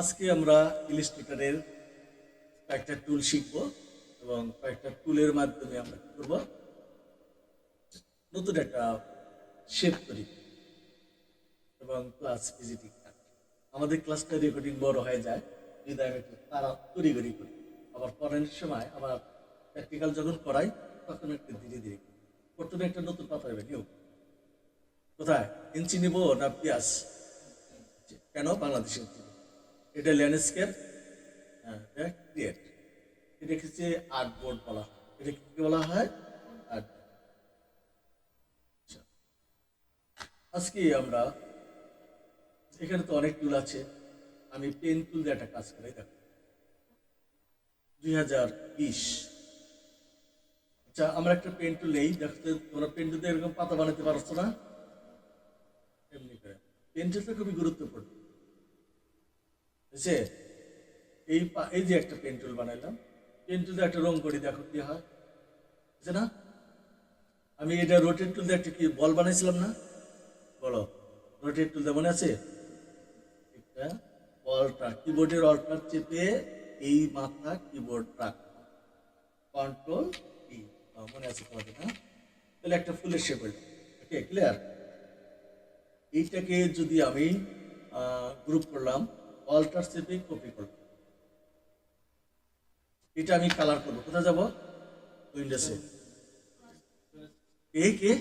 আজকে আমরা ইলিস্ট্রেটরের কয়েকটা টুল শিখব এবং কয়েকটা টুলের মাধ্যমে আমরা কি করব? নতুন একটা শেপ তৈরি এবং ক্লাস ভিজিটিং আমাদের ক্লাসটা রেকর্ডিং বড় হয়ে যায় যদি আমি একটু তারা তৈরি করি করি। আবার পড়ানোর সময় আবার প্র্যাকটিক্যাল যখন করাই, তখন একটু ধীরে ধীরে প্রথমে একটা নতুন পাতা নেবে। নিয়োগ কোথায়? ইঞ্চি নিব না পেঁয়াজ? কেন? বাংলাদেশে? এটা ল্যান্ডস্কেপ হ্যাঁ এটা ক্রিয়েট এটা হচ্ছে? আর্ট বোর্ড বলা হয়। এটা কি বলা হয়? আর্ট। আজকে আমরা, এখানে তো অনেক টুল আছে। আমি পেন টুল দিয়ে একটা কাজ করাই, দেখো। দুই হাজার বিশ। আচ্ছা আমরা একটা পেন টুল নেই। দেখতে তোমরা পেন টুল দিয়ে এরকম পাতা বানাতে পারছ না? এমনি করে। পেন টুলটা খুবই গুরুত্বপূর্ণ। বুঝছে এই এই যে একটা পেন টুল বানাইলাম পেন টুল দিয়ে একটা রং করি, দেখো কি হয়। বুঝছে না, আমি এটা রোটেট টুল একটা কি, বল বানাইছিলাম না? বলো রোটেট টুল মনে আছে? একটা অল্টার কিবোর্ডের অল্টার চেপে এই মাথা কিবোর্ড রাখ। কন্ট্রোল ই মনে আছে তোমাদের, না? তাহলে একটা ফুলের শেপ ওকে ক্লিয়ার এইটাকে যদি আমি গ্রুপ করলাম অল্টার চেপে কপি করলাম এটা আমি কালার করব। কোথায় যাব? উইন্ডোসে কে?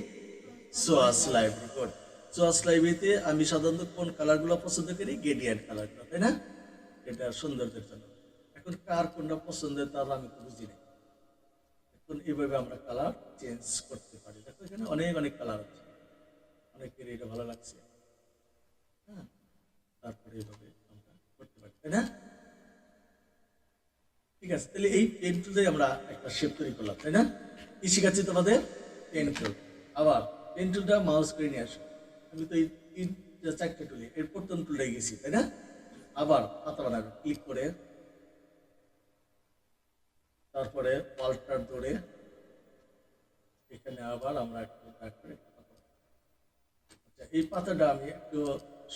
সোয়াস লাইব্রেরি কোড সোয়াস লাইব্রেরিতে আমি সাধারণত কোন কালারগুলো পছন্দ করি? গেডিয়ান কালারগুলো তাই না? এটা সৌন্দর্যের জন্য। এখন কার কোনটা পছন্দের তার আমি তো বুঝি না। এখন এইভাবে আমরা কালার চেঞ্জ করতে পারি। দেখো এখানে অনেক অনেক কালার আছে। অনেকের এটা ভালো লাগছে। হ্যাঁ? তারপরে এইভাবে। ঠিক আছে, তাহলে এই পেন টুলে আমরা একটা শেপ তৈরি করলাম, তাই না? কি শিখাচ্ছি তোমাদের? পেন টুল আবার পেন টুলটা মাউস করে নিয়ে আসো। আমি তো এই চারটে গেছি, তাই না? আবার পাতা বানাবে ক্লিক করে। তারপরে পাল্টার ধরে এখানে আবার আমরা একটু। আচ্ছা এই পাতাটা আমি একটু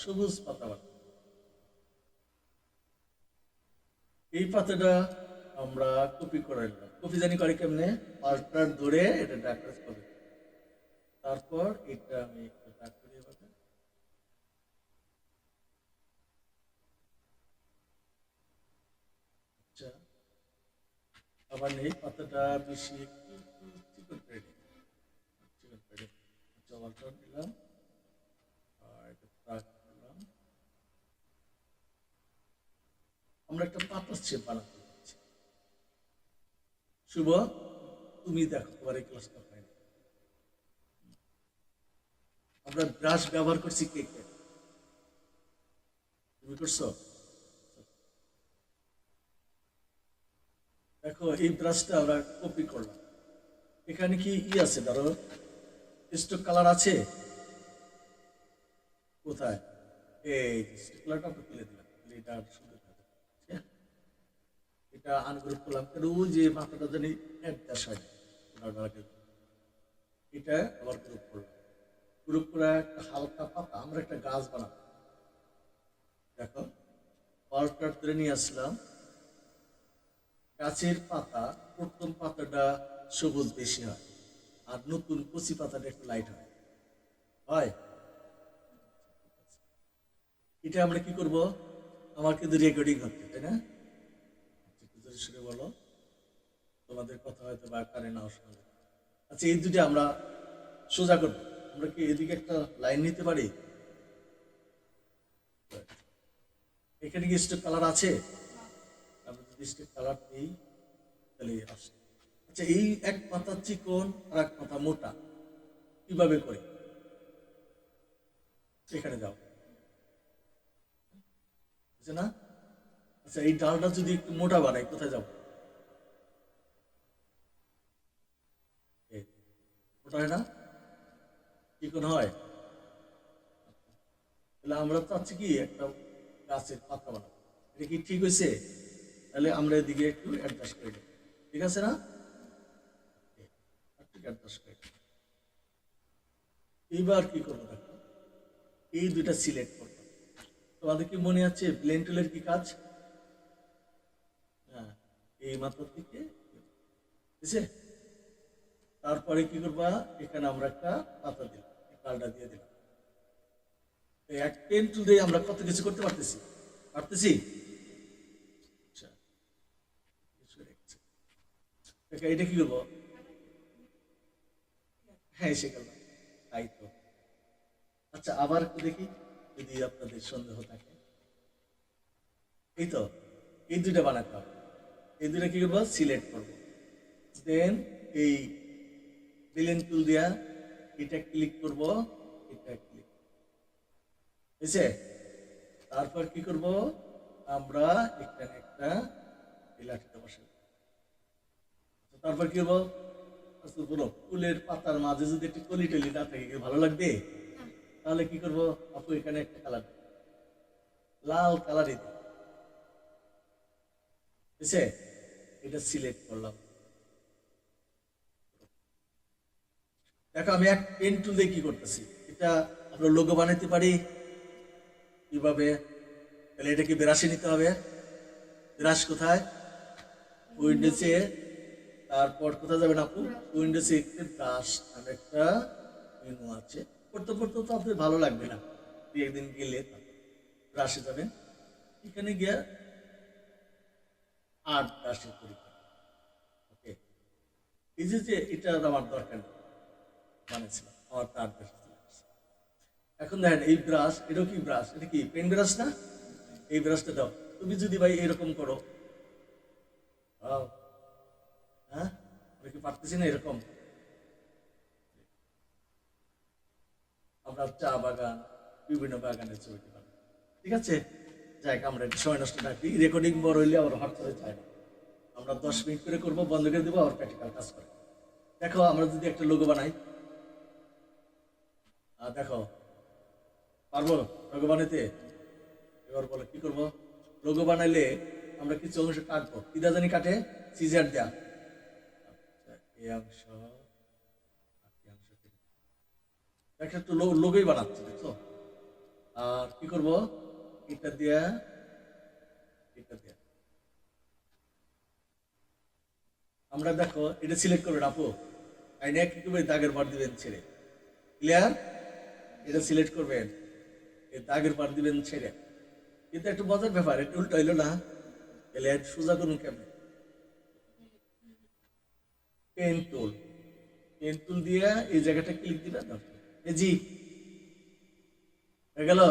সবুজ পাতা বানাবো। এই পাতাটা আমরা কপি করে নিলাম। কপি জানি করে কেমনে? পাল্টার ধরে এটা ডাকরাস কপি তারপর এটা আমি একটু ডাক করি আচ্ছা। আবার এই পাতাটা বেশি একটু চিকন করে চিকন করে দিলাম আর এটা ডাক দিলাম আমরা একটা শেপ বানাতে যাচ্ছি শুভ, তুমি দেখো, তোমার এই ক্লাসটা হয় আমরা ব্রাশ ব্যবহার করছি কে কে? তুমি করছ? দেখো, এই ব্রাশটা আমরা কপি করলাম। এখানে কি ই আছে, ধরো? স্টক কালার আছে? কোথায়? এই স্টক কালারটা তুলে দিলাম আর সুন্দর হবে ঠিক আছে? এটা আনগ্রুপ করলাম। কেন? যে মাথাটা জানি হয় এটা আবার গ্রুপ করলাম। গ্রুপ করে একটা হালকা পাতা, আমরা একটা গাছ বানাবো। দেখো নিয়ে আসলাম। গাছের পাতা, প্রথম পাতাটা সবুজ বেশি হয়, আর নতুন কচি পাতাটা একটু লাইট হয়। হয় এটা আমরা কি করব? আমার কিন্তু রেকর্ডিং হচ্ছে তাই না? সুরে বলো তোমাদের কথা হয়তো বা কানে নাও শোনা যাবে। আচ্ছা এই দুটো আমরা সোজা করব। আমরা কি এদিকে একটা লাইন নিতে পারি? এখানে কি স্টেপ কালার আছে? আমরা যদি স্টেপ কালার দিই তাহলে আসে। আচ্ছা এই এক পাতা চিকন আর এক পাতা মোটা কীভাবে করে? এখানে যাও। বুঝছে না আচ্ছা এই ডালটা যদি একটু মোটা বানাই, কোথায় যাব? মোটা না? চিকন হয়? তাহলে আমরা চাচ্ছি কি, একটা গাছের পাতা বানাবো। এটা কি ঠিক হয়েছে? তাহলে আমরা এদিকে একটু অ্যাডজাস্ট করে দেবো ঠিক আছে না? অ্যাডজাস্ট করে এইবার কি করব এই দুইটা সিলেক্ট করব। তোমাদের কি মনে আছে প্লেন টুলের কি কাজ? এই মাত্রা থেকে বুঝছে? তারপরে কি করবা? এখানে আমরা একটা পাতা দিলাম কালটা দিয়ে দিলাম। এক পেন টুল দিয়ে আমরা কত কিছু করতে পারতেছি? পারতেছি? আচ্ছা। এটা কি করব? হ্যাঁ এসে গেল। তাই তো। আচ্ছা আবার একটু দেখি, যদি আপনাদের সন্দেহ থাকে। এই তো, এই দুইটা বানাতে হবে। এই কি করব? সিলেক্ট করব। দেন এই বিলেন টুল দিয়া এটা ক্লিক করব এটা ক্লিক বুঝছে তারপর কি করব? আমরা এখানে একটা লাঠিটা বসাবো। তারপর কি করব? বলো ফুলের পাতার মাঝে যদি একটু কলি টলি না থাকে কি ভালো লাগবে? তাহলে কি করব? আপু এখানে একটা কালার লাল দিই বুঝছে এটা সিলেক্ট করলাম। দেখো, আমি এক পেন টুল দিয়ে কি করতেছি? এটা আমরা লোগো বানাইতে পারি। কীভাবে? তাহলে এটা কি ব্রাশে নিতে হবে। ব্রাশ কোথায়? উইন্ডোজে তারপর কোথায় যাবেন আপু? উইন্ডোজে একটি ব্রাশ আর একটা মেনু আছে। করতে পড়তে তো আপনার ভালো লাগবে না। দুই একদিন গেলে ব্রাশে যাবেন। এখানে গিয়ে আর্ট ব্রাশের পরীক্ষা এটা আমার দরকার বানিয়েছিলাম এখন দেখেন, এই ব্রাশ, এটা কি ব্রাশ? এটা কি পেন ব্রাশ না? এই ব্রাশটা দাও। তুমি যদি ভাই এরকম করো। হ্যাঁ? কি পারতেছি না এরকম? আমরা চা বাগান, বিভিন্ন বাগানের ছবি বানাই ঠিক আছে? যাই আমরা সময় নষ্ট করি রেকর্ডিং বড় হইলে আবার হট করে যায়। আমরা দশ মিনিট করে করব বন্ধ করে দেবো আবার প্র্যাকটিক্যাল কাজ করে। দেখো আমরা যদি একটা লোগো বানাই। দেখো পারব লোগো বানাইতে? এবার বলো কি করব? লোগো বানাইলে আমরা কিছু অংশ কাটবো। কি দা জানি কাটে? সিজার দেয়া। আচ্ছা, এই অংশ। একটা লোগোই বানাচ্ছে দেখছ? আর কি করব? এটা দিয়া এটা দিয়া। আমরা দেখো, এটা সিলেক্ট করবেন, আপু। আইনে করবেন দাগের পার দিবেন ছেড়ে। ক্লিয়ার এটা সিলেক্ট করবেন। এই দাগের পার দিবেন ছেড়ে। কিন্তু একটু মজার ব্যাপার এটা উল্টো হইল না? তাহলে সোজা করুন কেমন? পেন টুল পেন টুল দিয়ে এই জায়গাটা ক্লিক দিবেন জি। হয়ে গেল?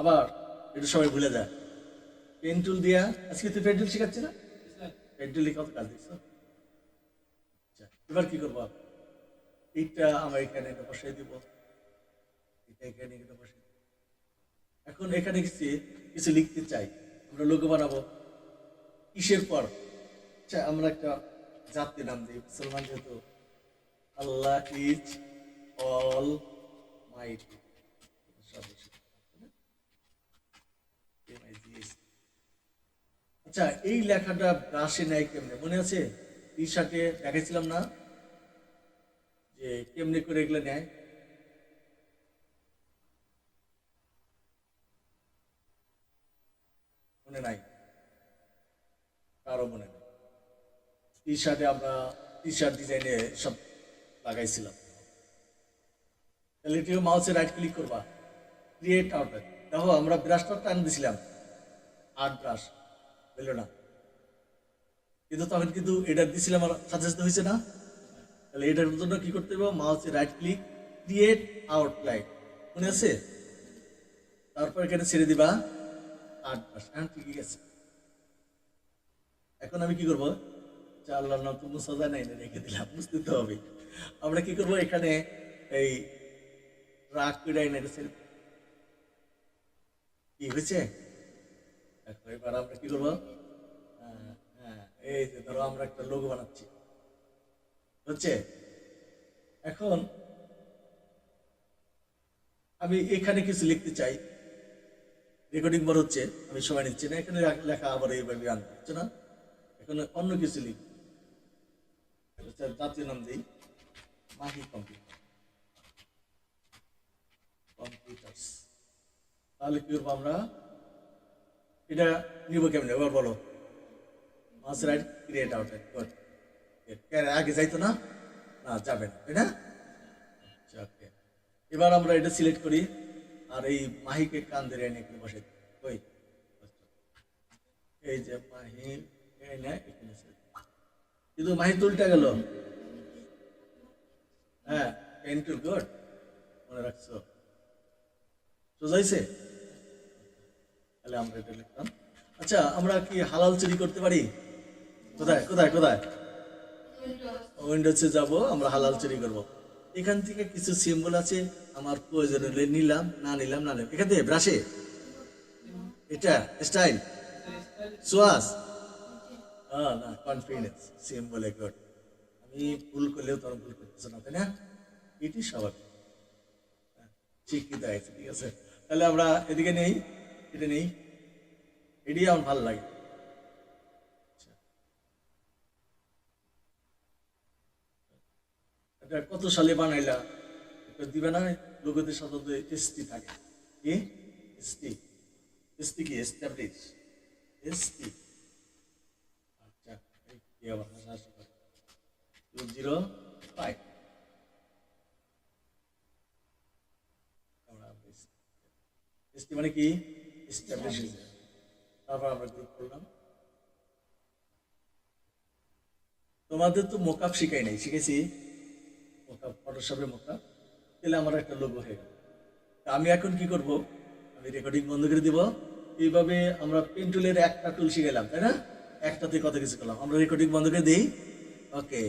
আবার একটু সবাই ভুলে যায় পেন টুল দিয়া, আজকে তুই পেন টুল শেখাচ্ছি না? পেন টুল কাজ দিচ্ছ এবার কি করব? এইটা আমরা এখানে এটা বসাই দিব। এটা এখানে এটা বসাই। এখন এখানে কিছু কিছু লিখতে চাই। আমরা লোগো বানাবো। কিসের পর? আচ্ছা আমরা একটা জাতি নাম দিই, মুসলমান যেহেতু। আল্লাহ ইজ অল মাইটি আচ্ছা এই লেখাটা ব্রাশে নেয় কেমনে? মনে আছে? টি শার্টে দেখাইছিলাম না যে কেমনে করে এগুলো নেয়? মনে নাই। কারও মনে নেই। টি আমরা টি শার্ট ডিজাইনে সব লাগাইছিলাম। তাহলে এটিও মাউসে রাইট ক্লিক করবা। ক্রিয়েট আউটার দেখো, আমরা ব্রাশটা টান দিছিলাম। আর্ট ব্রাশ বুঝলো না। কিন্তু তখন কিন্তু এটা দিছিলাম আমার সাথে হয়েছে না। তাহলে এটার জন্য কি করতে হবে মাউসে রাইট ক্লিক ক্রিয়েট আউটলাইন মনে আছে? তারপর এখানে ছেড়ে দিবা। আট ব্রাশ হ্যাঁ ঠিকই আছে। এখন আমি কি করব? আল্লাহর নাম তো নাই না রেখে দিলাম। বুঝতে তো হবে। আমরা কি করব? এখানে এই রাগ করে আইনে কি হয়েছে? এবার আমরা কি করব? হ্যাঁ, এই যে ধরো আমরা একটা লোগো বানাচ্ছি। হচ্ছে এখন আমি এখানে কিছু লিখতে চাই। রেকর্ডিং বার হচ্ছে আমি সময় নিচ্ছি না। এখানে লেখা আবার এইভাবে আনতে হচ্ছে না? এখানে অন্য কিছু লিখ আচ্ছা, জাতীয় নাম দিই। মাহি কম্পিউটার কম্পিউটার্স তাহলে কি করব আমরা? এটা নিব কেমনে? এবার বলো। মাস রাইট ক্রিয়েট আউট গুড আগে যাইতো না? না যাবে না তাই না? আচ্ছা, okay. এবার আমরা এটা সিলেক্ট করি আর এই মাহিকে কান ধরে এনে এখানে বসে। ওই এই যে মাহি কিন্তু মাহি তুলটা গেল। হ্যাঁ পেন্টুল গুড মনে রাখছো। সোজাইছে? তাহলে আমরা এটা লিখলাম আচ্ছা আমরা কি হালাল চুরি করতে পারি? কোথায় কোথায় কোথায়? উইন্ডোজে যাব আমরা হালাল চুরি করব। এখান থেকে কিছু সিম্বল আছে আমার প্রয়োজন হলে নিলাম না নিলাম না নিলাম। এখান থেকে ব্রাশে এটা স্টাইল সোয়াস হ্যাঁ না কনফিডেন্স সিম্বল গুড আমি ভুল করলেও তোর ভুল করতেছ না তাই না? এটি স্বাভাবিক। হ্যাঁ, শিক্ষিত আছে ঠিক আছে। তাহলে আমরা এদিকে নেই এটা নেই। এটি আমার ভালো লাগে। আচ্ছা। কত সালে বানাইলা? এটা দিবে না? লোকতে সাধারণত এসটি থাকে। কি? S T. এসটি কি? এস্টাবলিশ। S T. আচ্ছা কি আবার হাসা টু জিরো ফাইভ। এসটি মানে কি? এস্টাবলিশ। তারপর আমরা গ্রুপ করলাম। তোমাদের তো মোকাপ শিখাই নাই, শিখেছি? মোকাপ ফটোশপে মোকাপ তাহলে আমার একটা লোগো হয়ে গেল। আমি এখন কি করব? আমি রেকর্ডিং বন্ধ করে দিব। এইভাবে আমরা পেন টুলের একটা টুল শিখাইলাম, তাই না? একটাতে কত কিছু করলাম। আমরা রেকর্ডিং বন্ধ করে দিই। ওকে